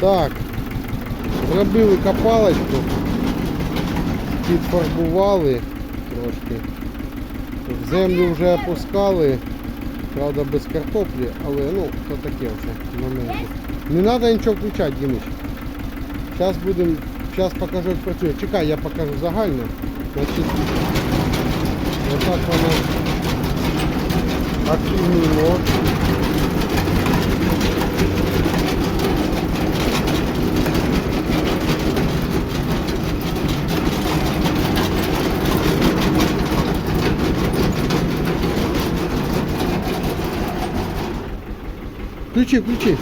Так, зробили копалочку, підфарбували трошки. В землю вже опускали, правда без картоплі, але ну, то таке вже моменти. Не треба нічого включати, Дімич. Зараз будемо, зараз покажу, як працює. Чекай, я покажу загально. Значить, отак воно активнуло. Включи, включи.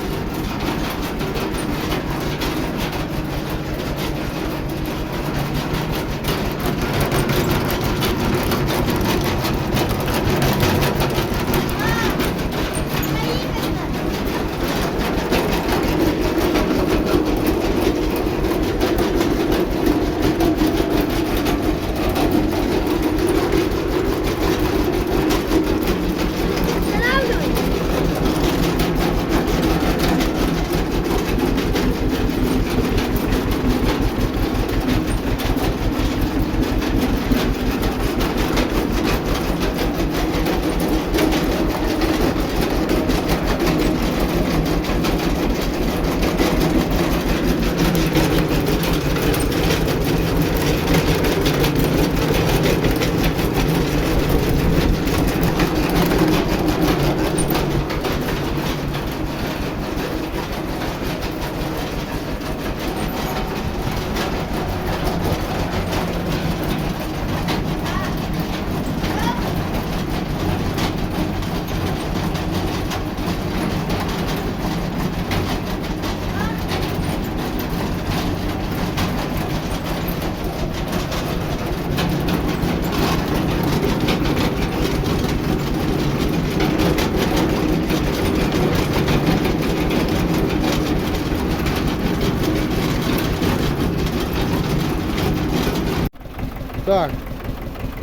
Так.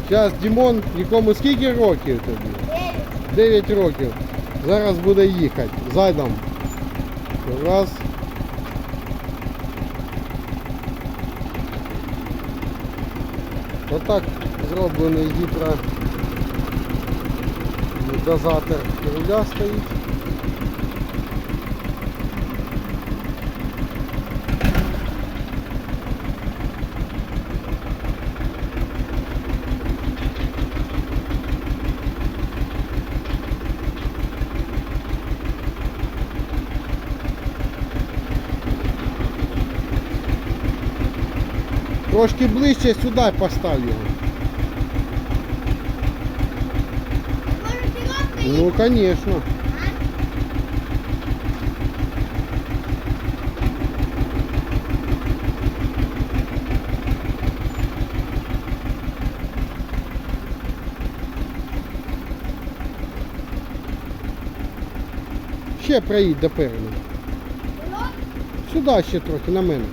Зараз Дімон, якому скільки років тобі? 9 років. Зараз буде їхати. Зайдом. Раз. Отак зроблений гідро. Дозатор руля стоїть. Трошки ближче сюди постав його. Ну, конечно. Ще проїдь до переду. Сюди ще трохи на мене.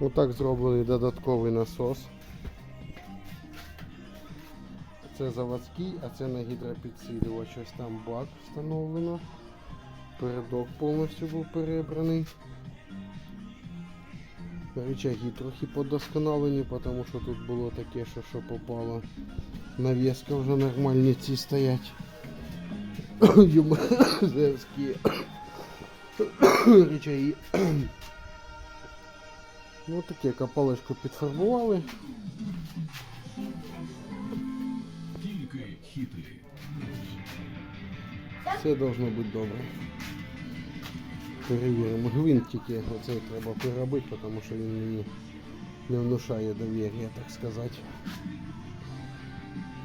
Отак зроблений додатковий насос. Це заводський, а це на гідропідсилювач. Ось там бак встановлено. Передок повністю був перебраний. Рычаги трохи подосконалені, тому що тут було таке, що що попало. Навіска вже нормальні ці стоять. Юмазевські рычаги. Ну таке копалочку підфарбували. Тільки хіти. Все должно бути добре. Перевіримо. Гвинтики оцей треба переробити, тому що він мені не внушає довір'я, так сказати.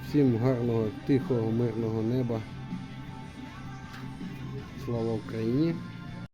Всім гарного, тихого, мирного неба. Слава Україні!